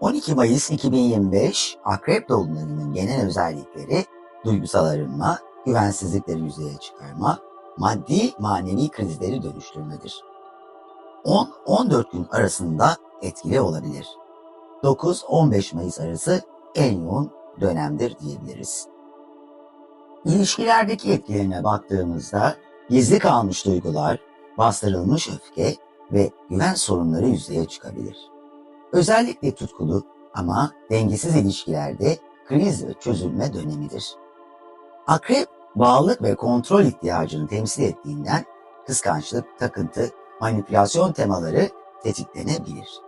12 Mayıs 2025 Akrep Dolunay'ının genel özellikleri duygusal arınma, güvensizlikleri yüzeye çıkarma, maddi manevi krizleri dönüştürmedir. 10-14 gün arasında etkili olabilir. 9-15 Mayıs arası en yoğun dönemdir diyebiliriz. İlişkilerdeki etkilerine baktığımızda gizli kalmış duygular, bastırılmış öfke ve güven sorunları yüzeye çıkabilir. Özellikle tutkulu ama dengesiz ilişkilerde kriz ve çözülme dönemidir. Akrep, bağlılık ve kontrol ihtiyacını temsil ettiğinden kıskançlık, takıntı, manipülasyon temaları tetiklenebilir.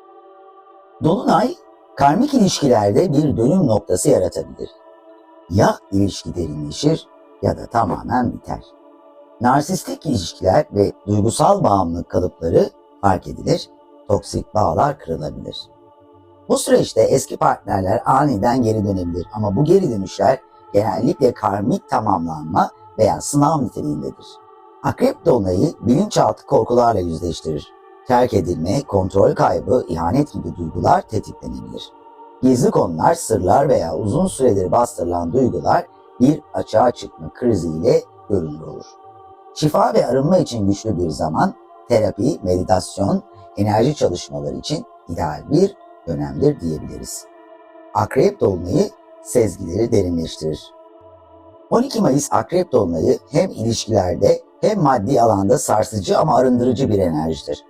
Dolunay, karmik ilişkilerde bir dönüm noktası yaratabilir. Ya ilişki derinleşir ya da tamamen biter. Narsistik ilişkiler ve duygusal bağımlılık kalıpları fark edilir, toksik bağlar kırılabilir. Bu süreçte eski partnerler aniden geri dönebilir ama bu geri dönüşler genellikle karmik tamamlanma veya sınav niteliğindedir. Akrep dolunayı bilinçaltı korkularla yüzleştirir. Terk edilme, kontrol kaybı, ihanet gibi duygular tetiklenebilir. Gizli konular, sırlar veya uzun süredir bastırılan duygular bir açığa çıkma kriziyle görünür olur. Şifa ve arınma için güçlü bir zaman, terapi, meditasyon, enerji çalışmaları için ideal bir dönemdir diyebiliriz. Akrep Dolunayı sezgileri derinleştirir. 12 Mayıs Akrep Dolunayı hem ilişkilerde hem maddi alanda sarsıcı ama arındırıcı bir enerjidir.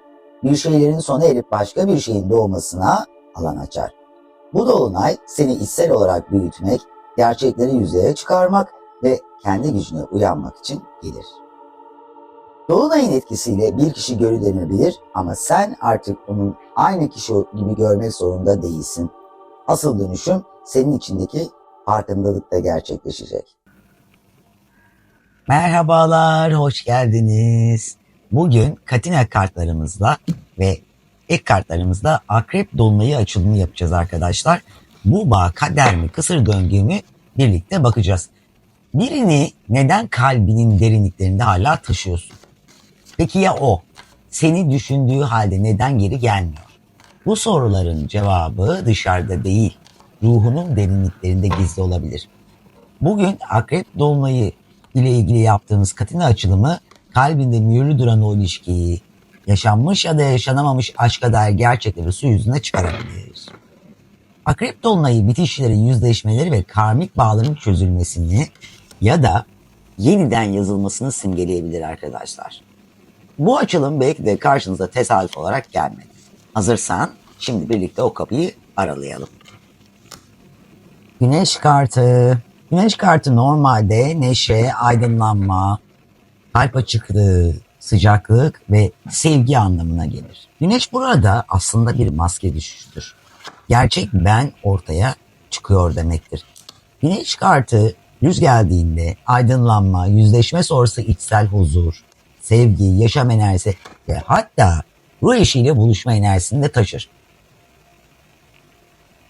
Bir şeylerin sona erip başka bir şeyin doğmasına alan açar. Bu dolunay seni içsel olarak büyütmek, gerçekleri yüzeye çıkarmak ve kendi gücüne uyanmak için gelir. Dolunayın etkisiyle bir kişi geri dönebilir ama sen artık onun aynı kişi gibi görmek zorunda değilsin. Asıl dönüşüm senin içindeki farkındalıkla gerçekleşecek. Merhabalar, hoş geldiniz. Bugün Katina kartlarımızla ve ek kartlarımızla Akrep Dolunayı açılımı yapacağız arkadaşlar. Bu bağ kader mi, kısır döngü mü birlikte bakacağız. Birini neden kalbinin derinliklerinde hala taşıyorsun? Peki ya o? Seni düşündüğü halde neden geri gelmiyor? Bu soruların cevabı dışarıda değil, ruhunun derinliklerinde gizli olabilir. Bugün Akrep Dolunayı ile ilgili yaptığımız katina açılımı kalbinde mühürlü duran o ilişkiyi, yaşanmış ya da yaşanamamış aşka dair gerçekleri su yüzüne çıkarabilir. Akrep Dolunayı bitişlerin yüzleşmeleri ve karmik bağların çözülmesini ya da yeniden yazılmasını simgeleyebilir arkadaşlar. Bu açılım belki de karşınıza tesadüf olarak gelmedi. Hazırsan şimdi birlikte o kapıyı aralayalım. Güneş kartı. Güneş kartı normalde neşe, aydınlanma, kalp açıklığı, sıcaklık ve sevgi anlamına gelir. Güneş burada aslında bir maske düşüştür. Gerçek ben ortaya çıkıyor demektir. Güneş kartı yüz geldiğinde aydınlanma, yüzleşme sonrası içsel huzur, sevgi, yaşam enerjisi ve hatta ruh eşiyle buluşma enerjisini de taşır.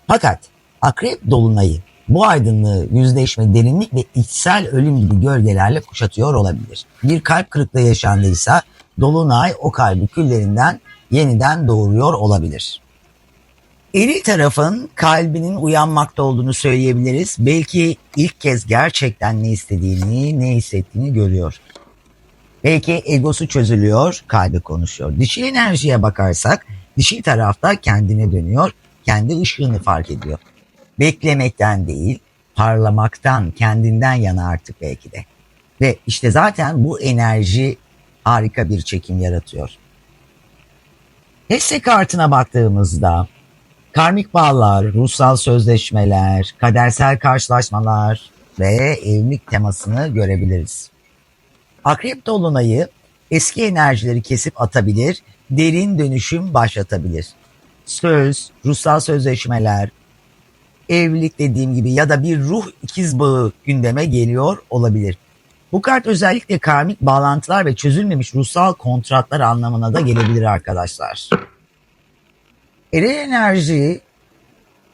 Fakat akrep dolunayı bu aydınlığı, yüzleşme, derinlik ve içsel ölüm gibi gölgelerle kuşatıyor olabilir. Bir kalp kırıklığı yaşandıysa dolunay o kalbi küllerinden yeniden doğuruyor olabilir. Eril tarafın kalbinin uyanmakta olduğunu söyleyebiliriz. Belki ilk kez gerçekten ne istediğini, ne hissettiğini görüyor. Belki egosu çözülüyor, kalbi konuşuyor. Dişil enerjiye bakarsak dişil tarafta kendine dönüyor, kendi ışığını fark ediyor. Beklemekten değil, parlamaktan, kendinden yana artık belki de. Ve işte zaten bu enerji harika bir çekim yaratıyor. Hesse kartına baktığımızda karmik bağlar, ruhsal sözleşmeler, kadersel karşılaşmalar ve evlilik temasını görebiliriz. Akrep dolunayı eski enerjileri kesip atabilir, derin dönüşüm başlatabilir. Söz, ruhsal sözleşmeler, evlilik dediğim gibi ya da bir ruh ikiz bağı gündeme geliyor olabilir. Bu kart özellikle karmik bağlantılar ve çözülmemiş ruhsal kontratlar anlamına da gelebilir arkadaşlar. Eril enerji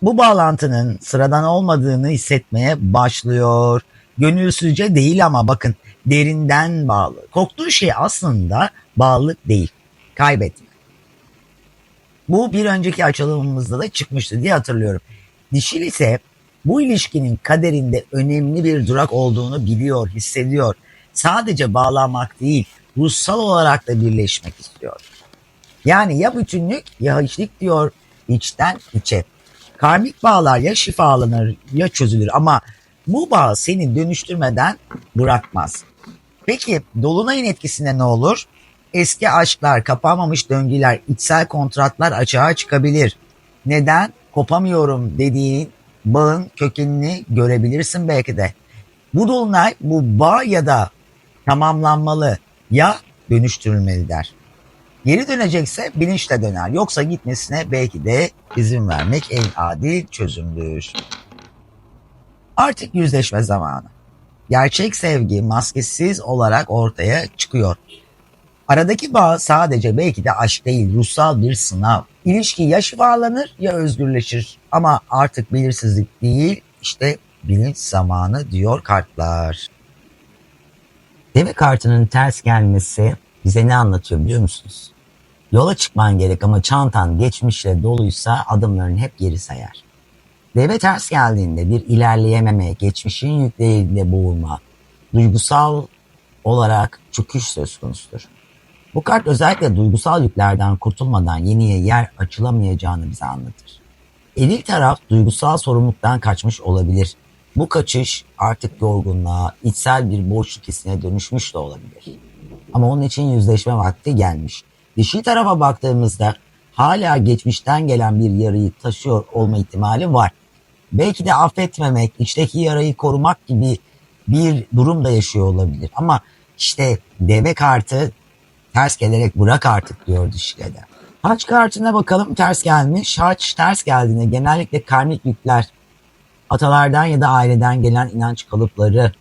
bu bağlantının sıradan olmadığını hissetmeye başlıyor. Gönülsüzce değil ama bakın derinden bağlı. Korktuğu şey aslında bağlılık değil, kaybetme. Bu bir önceki açılımımızda da çıkmıştı diye hatırlıyorum. Dişil ise bu ilişkinin kaderinde önemli bir durak olduğunu biliyor, hissediyor. Sadece bağlanmak değil, ruhsal olarak da birleşmek istiyor. Yani ya bütünlük ya hiçlik diyor içten içe. Karmik bağlar ya şifalanır ya çözülür ama bu bağ seni dönüştürmeden bırakmaz. Peki dolunayın etkisinde ne olur? Eski aşklar, kapanmamış döngüler, içsel kontratlar açığa çıkabilir. Neden? Kopamıyorum dediğin bağın kökenini görebilirsin belki de. Bu dolunay bu bağ ya da tamamlanmalı ya dönüştürülmeli der. Geri dönecekse bilinçle döner. Yoksa gitmesine belki de izin vermek en adil çözümdür. Artık yüzleşme zamanı. Gerçek sevgi maskesiz olarak ortaya çıkıyor. Aradaki bağ sadece belki de aşk değil, ruhsal bir sınav. İlişki ya şifalanır ya özgürleşir. Ama artık belirsizlik değil, işte bilinç zamanı diyor kartlar. Deve kartının ters gelmesi bize ne anlatıyor biliyor musunuz? Yola çıkman gerek ama çantan geçmişle doluysa adımların hep geri sayar. Deve ters geldiğinde bir ilerleyememe, geçmişin yükleriyle boğulma, duygusal olarak çöküş söz konusudur. Bu kart özellikle duygusal yüklerden kurtulmadan yeniye yer açılamayacağını bize anlatır. Eril taraf duygusal sorumluluktan kaçmış olabilir. Bu kaçış artık yorgunluğa, içsel bir boşluk hissine dönüşmüş de olabilir. Ama onun için yüzleşme vakti gelmiş. Dişi tarafa baktığımızda hala geçmişten gelen bir yarayı taşıyor olma ihtimali var. Belki de affetmemek, içteki yarayı korumak gibi bir durum da yaşıyor olabilir. Ama işte deve kartı ters gelerek bırak artık diyor dişilede. Haç kartına bakalım ters gelmiş. Haç ters geldiğinde genellikle karmik yükler, atalardan ya da aileden gelen inanç kalıpları,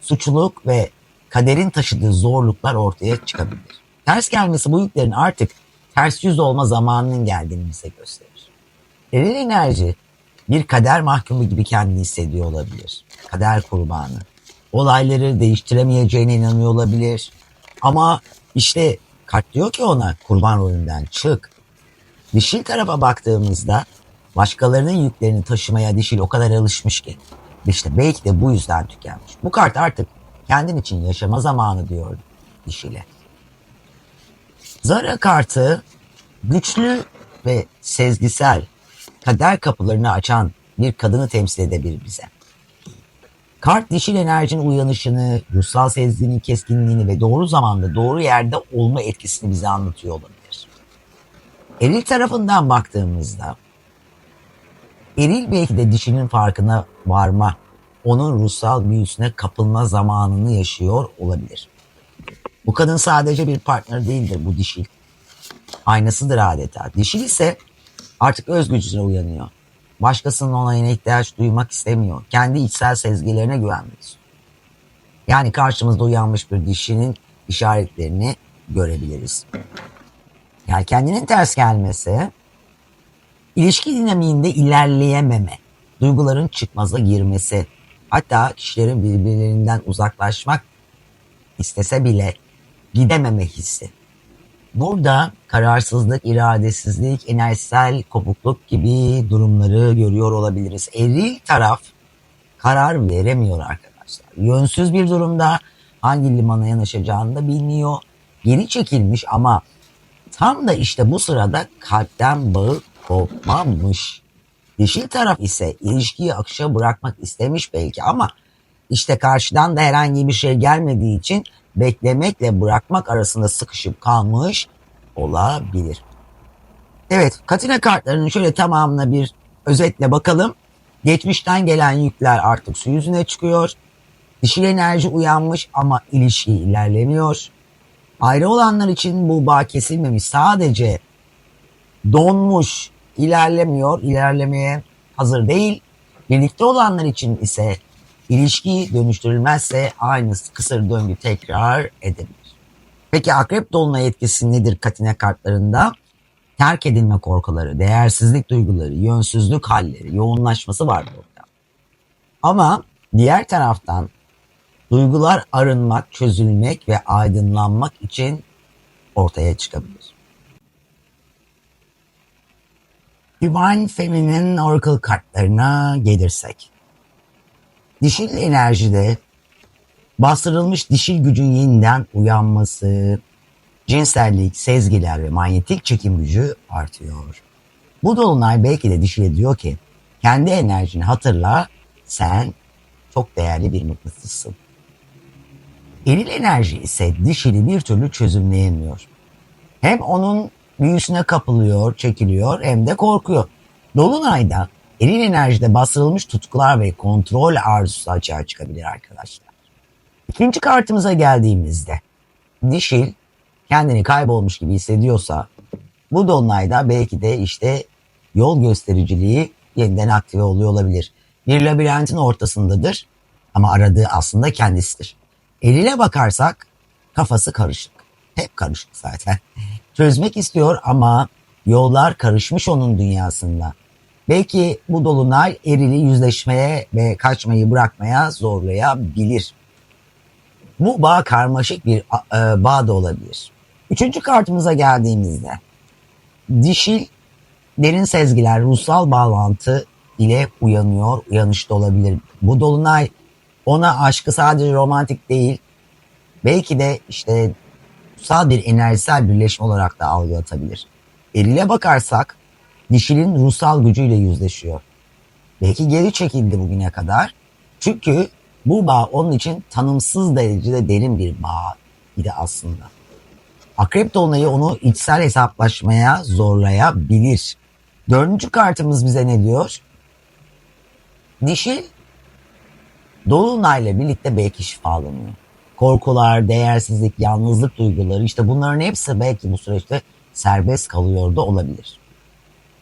suçluluk ve kaderin taşıdığı zorluklar ortaya çıkabilir. Ters gelmesi bu yüklerin artık ters yüz olma zamanının geldiğini bize gösterir. Eril enerji bir kader mahkumu gibi kendini hissediyor olabilir. Kader kurbanı. Olayları değiştiremeyeceğine inanıyor olabilir. Ama işte kart diyor ki ona kurban rolünden çık. Dişil tarafa baktığımızda başkalarının yüklerini taşımaya dişil o kadar alışmış ki. İşte belki de bu yüzden tükenmiş. Bu kart artık kendin için yaşama zamanı diyor dişile. Zara kartı güçlü ve sezgisel kader kapılarını açan bir kadını temsil edebilir bize. Kart dişil enerjinin uyanışını, ruhsal sezginin keskinliğini ve doğru zamanda doğru yerde olma etkisini bize anlatıyor olabilir. Eril tarafından baktığımızda eril belki de dişinin farkına varma, onun ruhsal büyüsüne kapılma zamanını yaşıyor olabilir. Bu kadın sadece bir partner değildir bu dişil. Aynasıdır adeta. Dişil ise artık öz gücüne uyanıyor. Başkasının onayına ihtiyaç duymak istemiyor. Kendi içsel sezgilerine güvenmek. Yani karşımızda uyanmış bir dişinin işaretlerini görebiliriz. Yani kendinin ters gelmesi, ilişki dinamiğinde ilerleyememe, duyguların çıkmaza girmesi, hatta kişilerin birbirlerinden uzaklaşmak istese bile gidememe hissi. Burada kararsızlık, iradesizlik, enerjisel kopukluk gibi durumları görüyor olabiliriz. Eril taraf karar veremiyor arkadaşlar. Yönsüz bir durumda hangi limana yanaşacağını da bilmiyor. Geri çekilmiş ama tam da işte bu sırada kalpten bağı kopmamış. Dişil taraf ise ilişkiyi akışa bırakmak istemiş belki ama işte karşıdan da herhangi bir şey gelmediği için beklemekle bırakmak arasında sıkışıp kalmış olabilir. Evet, Katina kartlarının şöyle tamamına bir özetle bakalım. Geçmişten gelen yükler artık su yüzüne çıkıyor. Dişil enerji uyanmış ama ilişki ilerlemiyor. Ayrı olanlar için bu bağ kesilmemiş. Sadece donmuş, ilerlemiyor, ilerlemeye hazır değil. Birlikte olanlar için ise ilişki dönüştürülmezse aynı kısır döngü tekrar edebilir. Peki akrep dolunay etkisi nedir katine kartlarında? Terk edilme korkuları, değersizlik duyguları, yönsüzlük halleri, yoğunlaşması var burada. Ama diğer taraftan duygular arınmak, çözülmek ve aydınlanmak için ortaya çıkabilir. Divine Feminine Oracle kartlarına gelirsek. Dişil enerjide bastırılmış dişil gücün yeniden uyanması, cinsellik, sezgiler ve manyetik çekim gücü artıyor. Bu dolunay belki de dişile diyor ki kendi enerjini hatırla sen çok değerli bir mıknatıssın. Eril enerji ise dişili bir türlü çözümleyemiyor. Hem onun büyüsüne kapılıyor, çekiliyor hem de korkuyor. Dolunayda eril enerjide bastırılmış tutkular ve kontrol arzusu açığa çıkabilir arkadaşlar. İkinci kartımıza geldiğimizde dişil kendini kaybolmuş gibi hissediyorsa bu dolunayda belki de işte yol göstericiliği yeniden aktive oluyor olabilir. Bir labirentin ortasındadır ama aradığı aslında kendisidir. Eline bakarsak kafası karışık. Hep karışık zaten. Çözmek istiyor ama yollar karışmış onun dünyasında. Belki bu dolunay erili yüzleşmeye ve kaçmayı bırakmaya zorlayabilir. Bu bağ karmaşık bir e, bağ da olabilir. Üçüncü kartımıza geldiğimizde dişil derin sezgiler, ruhsal bağlantı ile uyanıyor, uyanışta olabilir. Bu dolunay ona aşkı sadece romantik değil, belki de işte ruhsal bir enerjisel birleşme olarak da algılatabilir. Erile bakarsak dişilin ruhsal gücüyle yüzleşiyor. Belki geri çekildi bugüne kadar. Çünkü bu bağ onun için tanımsız derecede derin bir bağ idi aslında. Akrep dolunayı onu içsel hesaplaşmaya zorlayabilir. Dördüncü kartımız bize ne diyor? Dişil Dolunay'la birlikte belki şifalanıyor. Korkular, değersizlik, yalnızlık duyguları işte bunların hepsi belki bu süreçte serbest kalıyor da olabilir.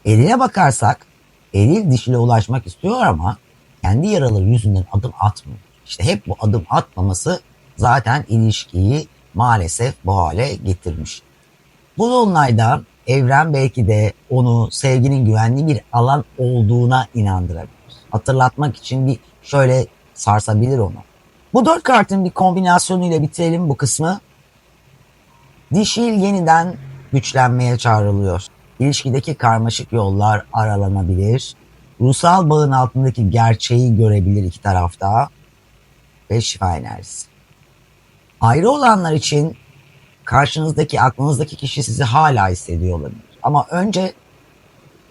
Eline bakarsak eril dişile ulaşmak istiyor ama kendi yaraları yüzünden adım atmıyor. İşte hep bu adım atmaması zaten ilişkiyi maalesef bu hale getirmiş. Bu dolunayda evren belki de onu sevginin güvenli bir alan olduğuna inandırabilir. Hatırlatmak için bir şöyle sarsabilir onu. Bu dört kartın bir kombinasyonuyla bitirelim bu kısmı. Dişil yeniden güçlenmeye çağrılıyor. İlişkideki karmaşık yollar aralanabilir. Ruhsal bağın altındaki gerçeği görebilir iki tarafta. Ve şifa enerjisi. Ayrı olanlar için karşınızdaki, aklınızdaki kişi sizi hala hissediyor olabilir. Ama önce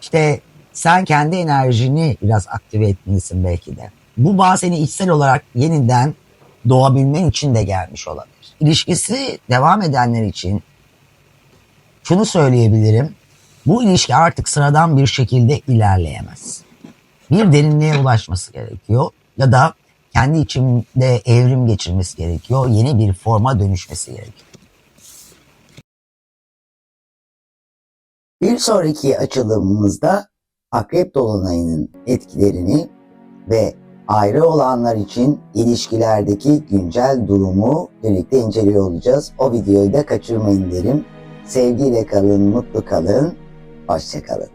işte sen kendi enerjini biraz aktive etmelisin belki de. Bu bağ seni içsel olarak yeniden doğabilmen için de gelmiş olabilir. İlişkisi devam edenler için şunu söyleyebilirim. Bu ilişki artık sıradan bir şekilde ilerleyemez. Bir derinliğe ulaşması gerekiyor ya da kendi içinde evrim geçirmesi gerekiyor. Yeni bir forma dönüşmesi gerekiyor. Bir sonraki açılımımızda Akrep Dolunay'ın etkilerini ve ayrı olanlar için ilişkilerdeki güncel durumu birlikte inceliyor olacağız. O videoyu da kaçırmayın derim. Sevgiyle kalın, mutlu kalın, hoşçakalın.